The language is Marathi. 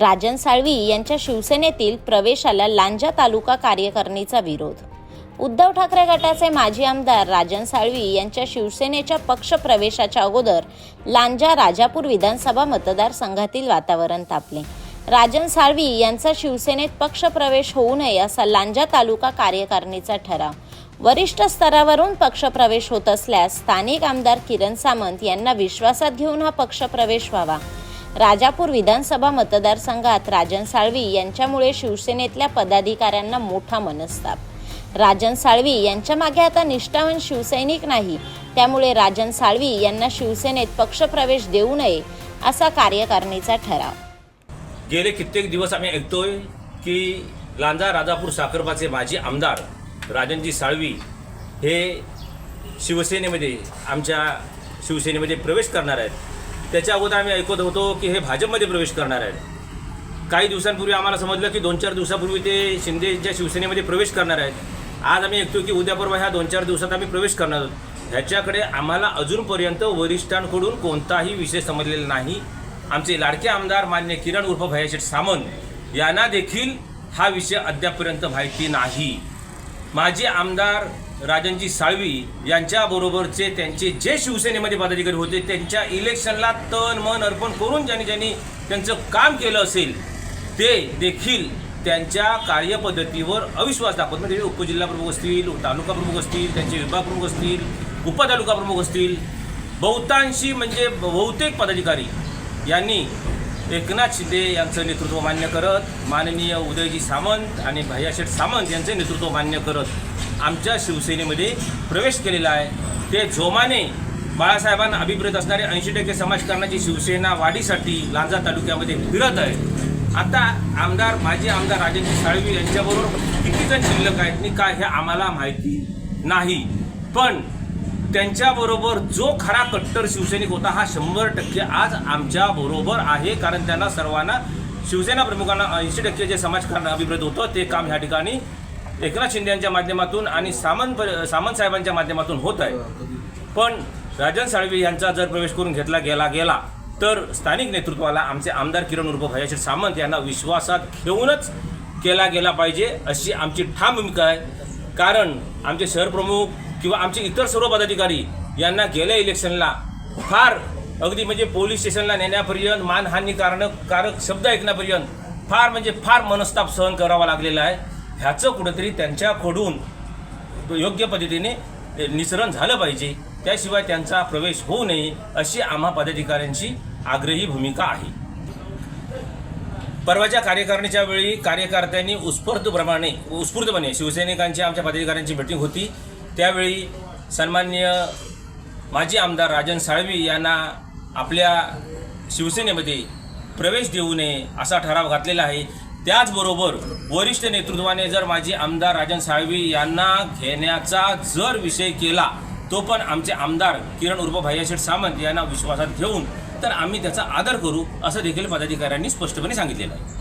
राजन साळवी यांच्या शिवसेनेतील प्रवेशाला लांजा तालुका कार्यकारिणीचा विरोध. उद्धव ठाकरे गटाचे माजी आमदार राजन साळवी यांच्या शिवसेनेच्या पक्ष प्रवेशाच्या अगोदर लांजा राजापूर विधानसभा मतदारसंघातील वातावरण तापले. राजन साळवी यांचा शिवसेनेत पक्ष प्रवेश होऊ नये असा लांजा तालुका कार्यकारिणीचा ठराव. वरिष्ठ स्तरावरून पक्षप्रवेश होत असल्यास स्थानिक आमदार किरण सामंत यांना विश्वासात घेऊन हा पक्षप्रवेश व्हावा. राजापूर विधानसभा मतदारसंघात राजन साळवी यांच्यामुळे शिवसेनेतल्या पदाधिकाऱ्यांना मोठा मनस्ताप. राजन साळवी यांच्या मागे आता निष्ठावान शिवसैनिक नाही त्यामुळे राजन साळवी यांना शिवसेनेत पक्षप्रवेश देऊ नये असा कार्यकारिणीचा ठराव. गेले कित्येक दिवस आम्ही ऐकतोय की लांजा राजापूर साखरपाचे माजी आमदार राजनजी साळवी हे शिवसेनेमध्ये आमच्या शिवसेनेमध्ये प्रवेश करणार आहेत. त्याच्या अगोदर आम्ही ऐकत होतो की हे भाजपमध्ये प्रवेश करणार आहेत. काही दिवसांपूर्वी आम्हाला समजलं की दोन चार दिवसापूर्वी ते शिंदेच्या शिवसेनेमध्ये प्रवेश करणार आहेत. आज आम्ही ऐकतो की उद्या परवा ह्या दोन चार दिवसात आम्ही प्रवेश करणार आहोत. ह्याच्याकडे आम्हाला अजूनपर्यंत वरिष्ठांकडून कोणताही विषय समजलेला नाही. आमचे लाडके आमदार मान्य किरण उर्फ भयाशेठ सामंत यांना देखील हा विषय अद्यापपर्यंत माहिती नाही. माजी आमदार राजनजी साळवी यांच्याबरोबरचे त्यांचे जे शिवसेनेमध्ये पदाधिकारी होते. त्यांच्या इलेक्शनला तन मन अर्पण करून ज्यांनी ज्यांनी त्यांचं काम केलं असेल ते देखील त्यांच्या कार्यपद्धतीवर अविश्वास दाखवत म्हणजे उपजिल्हा प्रमुख असतील तालुका प्रमुख असतील त्यांचे विभाग प्रमुख असतील उपतालुका प्रमुख असतील. बहुतांशी म्हणजे बहुतेक पदाधिकारी यांनी एकनाथ शिंदे यांचं नेतृत्व मान्य करत माननीय उदयजी सामंत आणि भैयाशेठ सामंत यांचे नेतृत्व मान्य करत आमच्या शिवसेनेमध्ये प्रवेश केलेला आहे. ते जोमाने बाळासाहेबांना अभिप्रेत असणारे ऐंशी टक्के समाजकारणाची शिवसेना वाढीसाठी लांजा तालुक्यामध्ये फिरत आहे. आता आमदार माजी आमदार राजेंद्र साळवी यांच्याबरोबर किती जण शिल्लक आहेत मी काय हे आम्हाला माहिती नाही. पण त्यांच्याबरोबर जो खरा कट्टर शिवसैनिक होता हा शंभर टक्के आज आमच्या बरोबर आहे. कारण त्यांना सर्वांना शिवसेना प्रमुखांना ऐंशी टक्के जे समाजकारण अभिप्रेत होतं ते काम ह्या ठिकाणी एकनाथ शिंदे यांच्या माध्यमातून आणि सामंत सामंत साहेबांच्या माध्यमातून होत आहे. पण राजन साळवी यांचा जर प्रवेश करून घेतला गेला गेला तर स्थानिक नेतृत्वाला आमचे आमदार किरण उर्फ भयाशीर सामंत यांना विश्वासात घेऊनच केला गेला पाहिजे अशी आमची ठाम भूमिका आहे. कारण आमचे शहर प्रमुख किंवा आमचे इतर सर्व पदाधिकारी यांना गेल्या इलेक्शनला फार अगदी म्हणजे पोलीस स्टेशनला नेण्यापर्यंत मानहानी कारण कारक शब्द ऐकण्यापर्यंत फार म्हणजे फार मनस्ताप सहन करावा लागलेला आहे. ह्याचं कुठंतरी त्यांच्याकडून योग्य पद्धतीने निसरण झालं पाहिजे. त्याशिवाय त्यांचा प्रवेश होऊ नये अशी आम्हा पदाधिकाऱ्यांची आग्रही भूमिका आहे. परवाच्या कार्यकारिणीच्या वेळी कार्यकर्त्यांनी उत्स्फूर्तप्रमाणे उत्स्फूर्तपणे शिवसैनिकांची आमच्या पदाधिकाऱ्यांची मीटिंग होती. त्यावेळी सन्मान्य माजी आमदार राजन साळवी यांना आपल्या शिवसेनेमध्ये प्रवेश देऊ नये असा ठराव घातलेला आहे. त्याचबरोबर वरिष्ठ नेतृत्वाने जर माजी आमदार राजन साळवी यांना घेण्याचा जर विषय केला तो पण आमचे आमदार किरण उर्फ भैयाशेठ सामंत यांना विश्वासात घेऊन तर आम्ही त्याचा आदर करू असं देखील पदाधिकाऱ्यांनी स्पष्टपणे सांगितलेलं आहे.